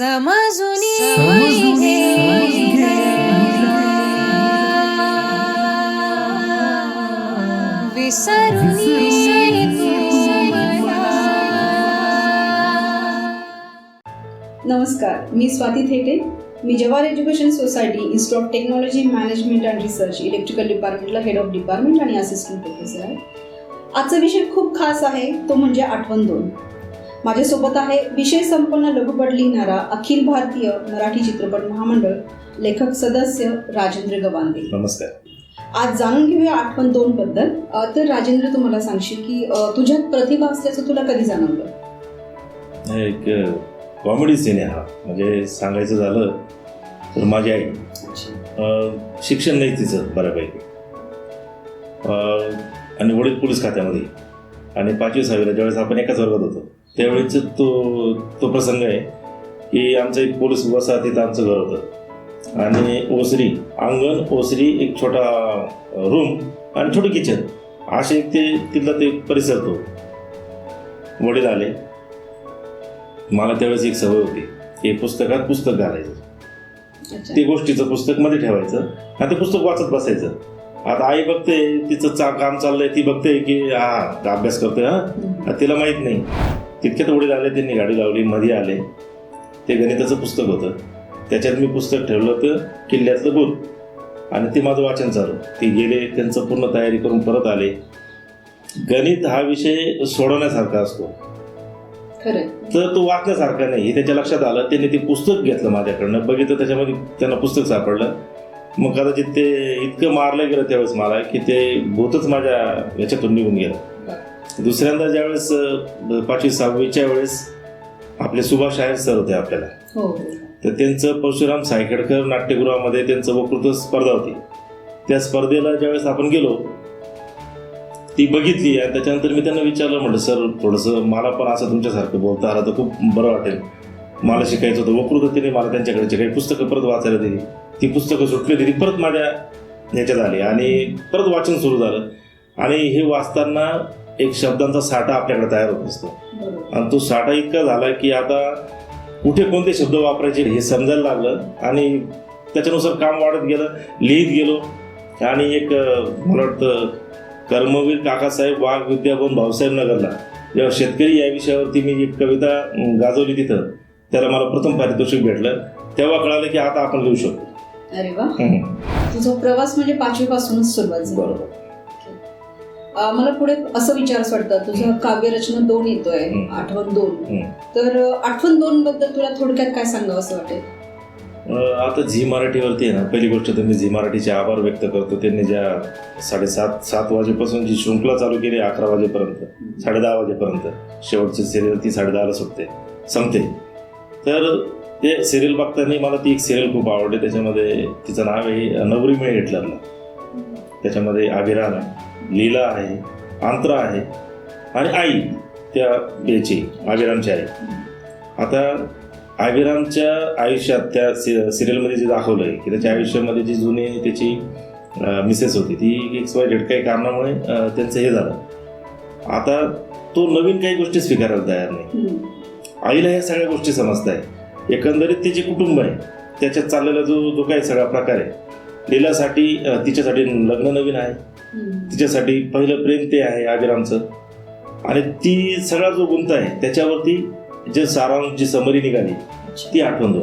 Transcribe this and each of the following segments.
समजुनी नमस्कार मी स्वाती थेटे. मी Jawahar education society institute of technology management and research electrical डिपार्टमेंटला head of department आणि assistant professor आहे. आजचा विषय खूप खास आहे तो म्हणजे आठवण दोन. माझ्यासोबत आहे विषय संपन्न लघुपट लिहिणारा अखिल भारतीय मराठी चित्रपट महामंडळ लेखक सदस्य राजेंद्र गवांदे. नमस्कार. आज जाणून घेऊया आठवण दोन बद्दल. तर राजेंद्र तुम्हाला सांगशील की तुझ्यात प्रतिभा असल्याचं तुला कधी जाणवलं? एक कॉमेडी सीन आहे हा. म्हणजे सांगायचं झालं तर माझी आई. शिक्षण नाही तिचं बऱ्यापैकी. आणि वडील पोलीस खात्यामध्ये. आणि पाचवी सहावीला ज्यावेळेस आपण एकाच वर्गात होतो त्यावेळेस तो तो प्रसंग आहे की आमचं एक पोलीस वसा तिथं आमचं घर होतं. आणि ओसरी अंगण ओसरी एक छोटा रूम आणि छोटं किचन असे एक ते तिथला ते परिसर तो. वडील आले. मला त्यावेळेस एक सवय होती की पुस्तकात पुस्तक घालायचं. ते गोष्टीचं पुस्तकमध्ये ठेवायचं आणि ते पुस्तक वाचत बसायचं. आता आई बघते तिचं चा काम चाललंय ती बघते की हा अभ्यास करतोय हा. तिला माहीत नाही. तितक्यात वडील आले त्यांनी गाडी लावली मध्ये आले. ते गणिताचं पुस्तक होतं. त्याच्यात मी पुस्तक ठेवलं होतं किल्ल्यातलं भूत. आणि ते माझं वाचन चालू. ते गेले त्यांचं पूर्ण तयारी करून परत आले. गणित हा विषय सोडवण्यासारखा असतो. तर तो वाचण्यासारखा नाही. हे त्याच्या लक्षात आलं त्यांनी ते पुस्तक घेतलं माझ्याकडनं. बघितलं त्याच्यामध्ये त्यांना पुस्तक सापडलं. मग कदाचित ते इतकं मारलं गेलं त्यावेळेस मला की ते भूतच माझ्या याच्यातून निघून गेलं. दुसऱ्यांदा ज्यावेळेस पाचवी सहावीच्या वेळेस आपले सुभाष आयर सर होते आपल्याला. हो. तर त्यांचं परशुराम सायखेडकर नाट्यगृहामध्ये त्यांचं वक्तृत्व स्पर्धा होती. त्या स्पर्धेला ज्यावेळेस आपण गेलो ती बघितली आणि त्याच्यानंतर मी त्यांना विचारलं म्हटलं सर थोडंसं मला पण असं तुमच्यासारखं बोलता आलं तर खूप बरं वाटेल. मला शिकायचं होतं वक्तृत्वाने मला त्यांच्याकडचे काही पुस्तकं परत वाचायला दिली. ती पुस्तकं सुटली दिली परत माझ्या ह्याच्यात आली आणि परत वाचन सुरू झालं. आणि हे वाचताना एक शब्दांचा साठा आपल्याकडे तयार होत असतो. आणि तो साठा इतका झाला की आता कुठे कोणते शब्द वापरायचे हे समजायला लागलं आणि त्याच्यानुसार काम वाढत गेलं लिहित गेलो. आणि एक मला वाटतं कर्मवीर काकासाहेब वाघ विद्याभवन भाऊसाहेब नगरला. जेव्हा शेतकरी या विषयावरती मी एक कविता गाजवली तिथं त्याला मला प्रथम पारितोषिक भेटलं. तेव्हा कळालं की आता आपण लिहू शकतो. अरे वा. तुझा प्रवास म्हणजे पाचवीपासूनच सुरुवात झाली. बरोबर. मला पुढे असं विचारच वाटतं तुझं काव्यरचना दोन येतोय. आठवण दोन. तर आठवण दोन बद्दल तुला थोडक्यात काय सांगावं असं वाटेल? आता झी मराठीवरती आहे ना पहिली गोष्ट तर मी झी मराठीचे आभार व्यक्त करतो. त्यांनी ज्या साडेसात सात वाजेपासून जी शृंखला चालू केली अकरा वाजेपर्यंत साडेदहा वाजेपर्यंत. शेवटची सिरियल ती साडेदहाला सुटते संपते. तर ते सिरियल बघताना मला ती एक सिरियल खूप आवडली. त्याच्यामध्ये तिचं नाव आहे नवरी मिळे हिटलरला त्याच्यामध्ये अभिराम आहे. लीला आहे आंत्रा आहे आणि आई त्या याची अभिरामची आई. आता अभिरामच्या आयुष्यात त्या सि सिरियलमध्ये जे दाखवलं आहे की त्याच्या आयुष्यामध्ये जी जुनी त्याची मिसेस होती ती एक्स वाय झेड काही कारणामुळे त्यांचं हे झालं. आता तो नवीन काही गोष्टी स्वीकारायला तयार नाही. आईला ह्या सगळ्या गोष्टी समजत आहे एकंदरीत तिचे कुटुंब आहे त्याच्यात चाललेला जो जो काही सगळा प्रकार आहे लीलासाठी तिच्यासाठी लग्न नवीन आहे. तिच्यासाठी पहिलं प्रेम ते आहे अभिरामचं आणि ती सगळा जो गुंत आहे त्याच्यावरती जे सारांश जी समरी निघाली. ती आठवण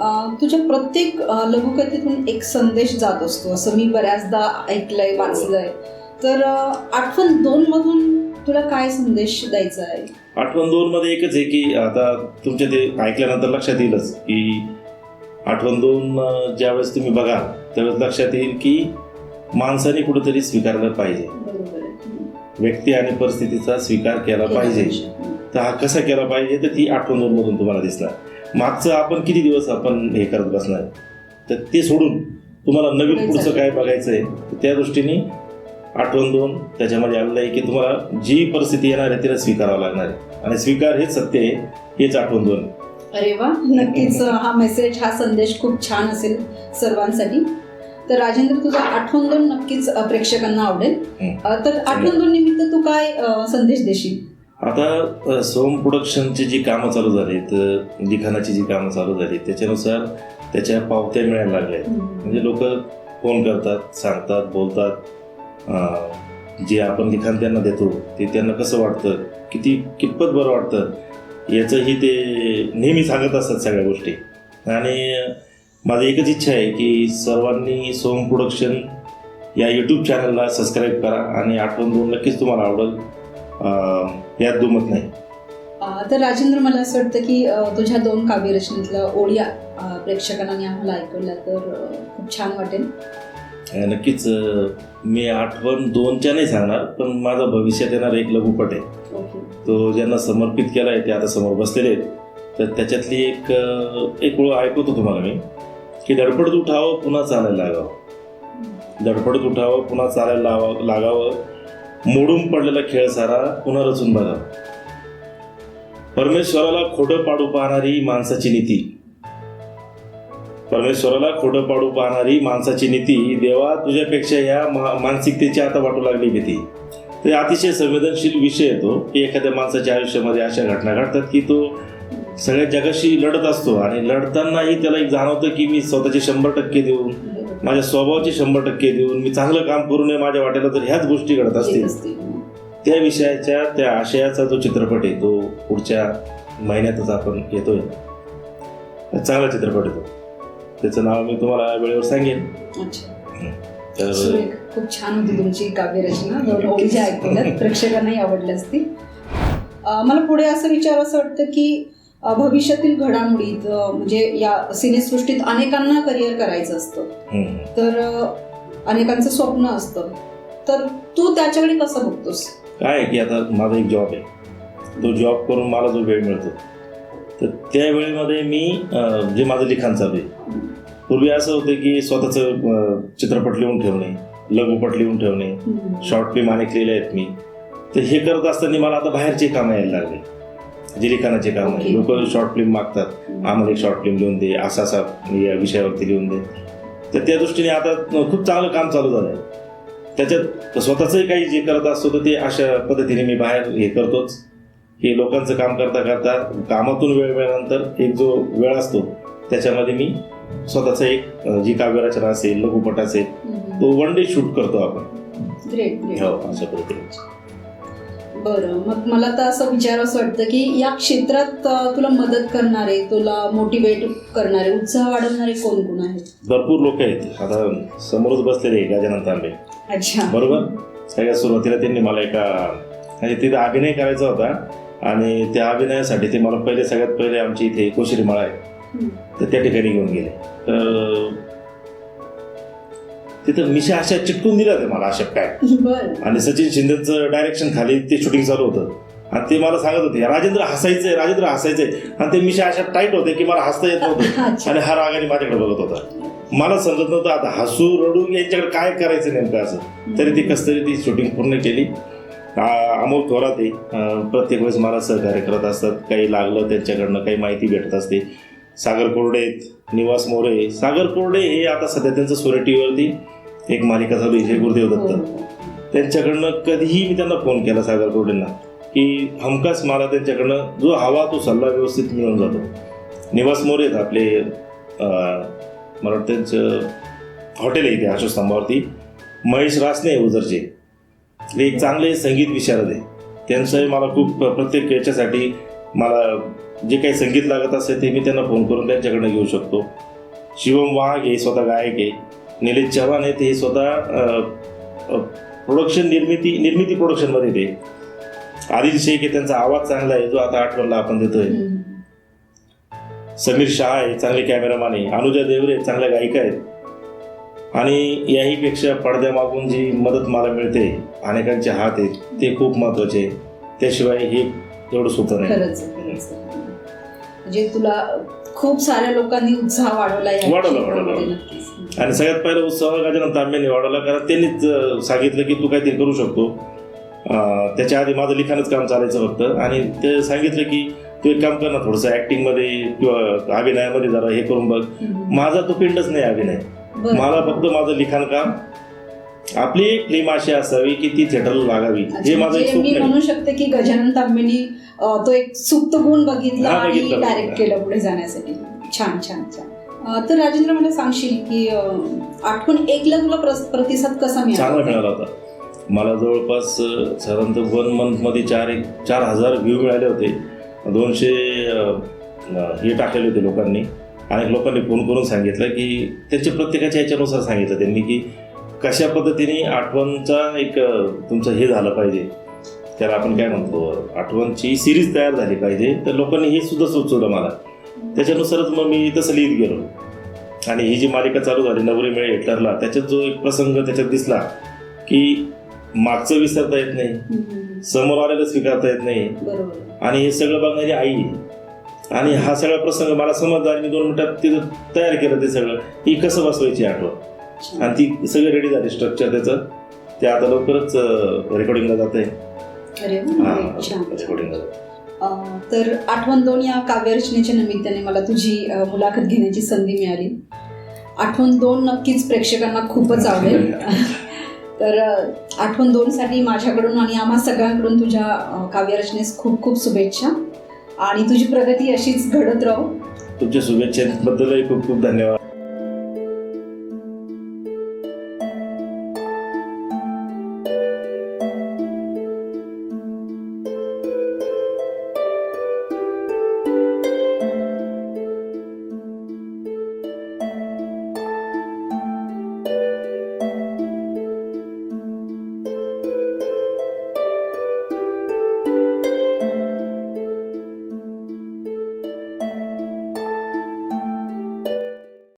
अं, तुझ्या प्रत्येक लघुकथेतून एक संदेश जात असतो असं मी बऱ्याचदा ऐकलंय वाचलंय. तर आठवण दोन मधून तुला काय संदेश द्यायचा आहे? आठवण दोन मध्ये एकच आहे की आता तुमच्या ते ऐकल्यानंतर लक्षात येईलच की आठवण दोन अं, ज्यावेळेस तुम्ही बघाल त्यावेळेस लक्षात येईल की माणसाने कुठेतरी स्वीकारलं पाहिजे. व्यक्ती आणि परिस्थितीचा स्वीकार केला पाहिजे. तर हा कसा केला पाहिजे? तर ती आठवण दोन मधून तुम्हाला दिसणार. मागचं आपण किती दिवस आपण हे करत बसणार? तर ते सोडून तुम्हाला नवीन पुढचं. काय बघायचं आहे तर त्या दृष्टीने आठवण दोन त्याच्यामध्ये आलेलं आहे की तुम्हाला जी परिस्थिती येणार आहे तिला स्वीकारावं लागणार आहे. आणि स्वीकार हेच सत्य आहे हेच आठवण दोन. अरे वा नक्कीच हा मेसेज हा संदेश खूप छान असेल सर्वांसाठी. तर राजेंद्र तुझा आठवण दोन नक्कीच प्रेक्षकांना आवडेल. तर आठवण दोन निमित्त तू काय संदेश देशील? आता सोम प्रोडक्शनची जी कामं चालू झाली तर लिखाणाची जी कामं चालू झाली त्याच्यानुसार त्याच्या पावत्या मिळायला लागल्या आहेत. म्हणजे लोक फोन करतात सांगतात बोलतात जे आपण लिखाण त्यांना देतो ते त्यांना कसं वाटतं किती कितपत बरं वाटतं याचंही ते नेहमी सांगत असतात सगळ्या गोष्टी. आणि माझी एकच इच्छा आहे की सर्वांनी सोम प्रोडक्शन या यूट्यूब चॅनलला सबस्क्राईब करा आणि आठवण देऊन नक्कीच तुम्हाला आवडेल. यात दुमत नाही. तर राजेंद्र मला असं वाटतं की तुझ्या दोन काव्यरचनेतल्या ओळी प्रेक्षकांना आम्हाला ऐकवल्या तर खूप छान वाटेल. नक्कीच मी आठवण दोनच्या नाही सांगणार पण माझा भविष्यात येणारा एक लघुपट आहे. तो ज्यांना समर्पित केला आहे ते आता समोर बसलेले आहेत. तर त्याच्यातली एक एक ओळ ऐकवतो तुम्हाला मी की धडपडत उठावं पुन्हा चालायला लागावं. धडपडत उठावं पुन्हा चालायला लावावं लागावं. मोडून पडलेला खेळ सारा पुन्हा रचून बघावं. परमेश्वराला खोटं पाडू पाहणारी माणसाची नीती. परमेश्वराला खोटं पाडू पाहणारी माणसाची नीती देवा तुझ्यापेक्षा ह्या मा- मानसिकतेची आता वाटू लागली भीती. ते अतिशय संवेदनशील विषय येतो की एखाद्या माणसाच्या आयुष्यामध्ये अशा घटना घडतात की तो सगळ्या जगाशी लढत असतो आणि लढतानाही त्याला एक जाणवतं की मी स्वतःचे शंभर टक्के देऊन माझ्या स्वभावाचे शंभर टक्के देऊन मी चांगलं काम करू नये माझ्या वाट्याला तर ह्याच गोष्टी घडत असतील असतील. त्या विषयाच्या त्या आशयाचा जो चित्रपट आहे तो पुढच्या महिन्यातच आपण येतोय. चांगला चित्रपट आहे तो. त्याचं नाव मी तुम्हाला वेळेवर सांगेन. अच्छा. तर खूप छान होती तुमची काव्यरचना दोन ओळी ज्या ऐकवल्यात प्रेक्षकांनाही आवडल्या असतील अं, मला पुढे असं विचार असं वाटतं की भविष्यातील घडामोडीत म्हणजे या सिनेसृष्टीत अनेकांना करिअर करायचं असतं. तर अनेकांचं स्वप्न असतं. तर तू त्याच्याकडे कसं बघतोस? काय की आता माझा एक जॉब आहे. तो जॉब करून मला जो वेळ मिळतो. तर त्या वेळेमध्ये मी जे माझं लिखाण चालू आहे पूर्वी असं होतं की स्वतःचं चित्रपट लिहून ठेवणे लघुपट लिहून ठेवणे शॉर्ट फिल्म अनेक लिहिले आहेत मी. तर हे करत असताना मला आता बाहेरचे कामं यायला लागले. जे लिखाणाचे काम. आहे. लोक शॉर्ट फिल्म मागतात. आम्हाला एक शॉर्ट फिल्म लिहून दे असा असा या विषयावरती लिहून दे. तर त्या दृष्टीने आता खूप चांगलं काम चालू झालं आहे त्याच्यात स्वतःचंही काही जे करत असतो तर ते अशा पद्धतीने मी बाहेर हे करतोच. की लोकांचं काम करता करता कामातून वेळ मिळाल्यानंतर एक जो वेळ असतो त्याच्यामध्ये मी स्वतःचा एक जी काव्यरचना असेल लघुपट असेल तो वन डे शूट करतो आपण. ग्रेट ग्रेट हो अशा पद्धतीने. बरं मग मला तर असं विचार असं वाटतं की या क्षेत्रात तुला मदत करणारे तुला मोटिवेट करणारे उत्साह वाढवणारे कोण कोण आहेत? भरपूर लोक आहेत. आता समोरच बसलेले गजानन तांबे. अच्छा. बरोबर? सगळ्यात सुरुवातीला त्यांनी मला एका म्हणजे तिथं अभिनय करायचा होता आणि त्या अभिनयासाठी ते मला पहिले सगळ्यात पहिले आमच्या इथे कोशिरी मळा आहे. तर त्या ठिकाणी घेऊन गेले. तर तिथं मिशा अशा चिटकून दिल्या होत्या मला अशा पॅक. आणि सचिन शिंदेचं डायरेक्शन खाली ते शूटिंग चालू होतं. आणि ते मला सांगत होते राजेंद्र हसायचंय राजेंद्र हसायचंय. आणि ते मिशा अशा टाईट होते की मला हसता येत नव्हतं. आणि हा रागाने माझ्याकडे बघत होता. मला समजत नव्हतं आता हसू रडू यांच्याकडे काय करायचं नेमकं असं? तरी ती कस तरी ती शूटिंग पूर्ण केली. अमोल थोरात आहे. प्रत्येक वेळेस मला सहकार्य करत असतात. काही लागलं त्यांच्याकडनं काही माहिती भेटत असते. सागर कोरडे आहेत निवास मोरे. सागर कोरडे हे आता सध्या त्यांचं सोरे टी व्हीवरती एक मालिका चालू आहे हे गुरुदेव हो, दत्त हो. त्यांच्याकडनं कधीही मी त्यांना फोन केला सागर कोरडेंना की हमखास मला त्यांच्याकडनं जो हवा तो सल्ला व्यवस्थित मिळून जातो. निवास मोरे आहेत आपले मला वाटतं त्यांचं हॉटेल आहे इथे अशोकस्तंभावरती महेश रासने उजरचे. ते एक चांगले संगीत विशारद आहे. त्यांचं मला खूप प्रत्येक याच्यासाठी मला जे काही संगीत लागत असेल ते मी त्यांना फोन करून त्यांच्याकडनं घेऊ शकतो. शिवम वाघ हे स्वतः गायक आहे. निलेश चव्हाण आहे ते स्वतः प्रोडक्शन निर्मिती निर्मिती प्रोडक्शनमध्ये ते. आदिल शेख आहे त्यांचा आवाज चांगला आहे जो आता आठवणला आपण देतोय. समीर शहा आहे चांगले कॅमेरामॅन आहे. अनुजा देवरे चांगल्या गायिका आहेत. आणि याहीपेक्षा पडद्यामागून जी मदत मला मिळते अनेकांचे हात आहेत ते खूप महत्त्वाचे आहे. त्याशिवाय हे एवढं सोपं नाही खरंच खरंच. म्हणजे तुला खूप साऱ्या लोकांनी उत्साह वाढवला या वाढवला, क्षेत्रामध्ये वाढवला. नक्कीच. आणि सगळ्यात पहिला गजानन तांबेने वाढवला कारण त्यांनीच अं, सांगितलं की तू काहीतरी करू शकतो अं, त्याच्या आधी माझं लिखाणच काम चालायचं फक्त आणि ते सांगितलं की तू एक काम कर ना थोडंसं ऍक्टिंगमध्ये किंवा अभिनयामध्ये जरा हे करून बघ हम्म. माझा तो पिंडच नाही अभिनय बरं. मला फक्त माझं लिखाण काम आपली एक फिल्म अशी असावी की ती थिएटरला लागावी हे माझं एक म्हणजे मी स्वप्न आहे. म्हणू शकते की गजानन तांबेनी तो एक सुप्त गुण बघितला आणि डायरेक्ट. केलं पुढे जाण्यासाठी. छान छान छान. तर राजेंद्र मला सांगशील की आठवण एकला तुला प्रतिसाद कसा चांगला मिळाला मिळाला होता. मला जवळपास साधारणतः वन मंथमध्ये चार एक चार हजार व्ह्यू मिळाले होते. दोनशे हे टाकलेले होते लोकांनी. अनेक लोकांनी फोन करून सांगितलं की त्यांच्या प्रत्येकाच्या ह्याच्यानुसार सांगितलं त्यांनी की कशा पद्धतीने आठवणचा एक तुमचं हे झालं पाहिजे? त्याला आपण काय म्हणतो? आठवणची सिरीज तयार झाली पाहिजे. तर लोकांनी हे सुद्धा सुचवलं मला. त्याच्यानुसारच मग मी तसं लिहित गेलो. आणि ही जी मालिका चालू झाली नवरी मिळे हिटलरला त्याच्यात जो एक प्रसंग त्याच्यात दिसला की मागचं विसरता येत नाही. समोर आलेलं स्वीकारता येत नाही. आणि हे सगळं बघणारी आई. आणि हा सगळा प्रसंग मला समजला आणि मी दोन मिनिटात तिथं तयार केलं ते सगळं. ही कसं बसवायची आठवण. आणि ती सगळी रेडी झाली स्ट्रक्चर त्याचं. ते आता लवकरच रेकॉर्डिंगला जात आहे रेकॉर्डिंगला तर आठवण दोन या काव्यरचनेच्या निमित्ताने मला तुझी मुलाखत घेण्याची संधी मिळाली. आठवण दोन नक्कीच प्रेक्षकांना खूपच आवडेल. तर आठवण दोनसाठी माझ्याकडून आणि आम्हा सगळ्यांकडून तुझ्या काव्यरचनेस खूप खूप शुभेच्छा. आणि तुझी प्रगती अशीच घडत राहो. तुमच्या शुभेच्छेबद्दलही खूप खूप धन्यवाद.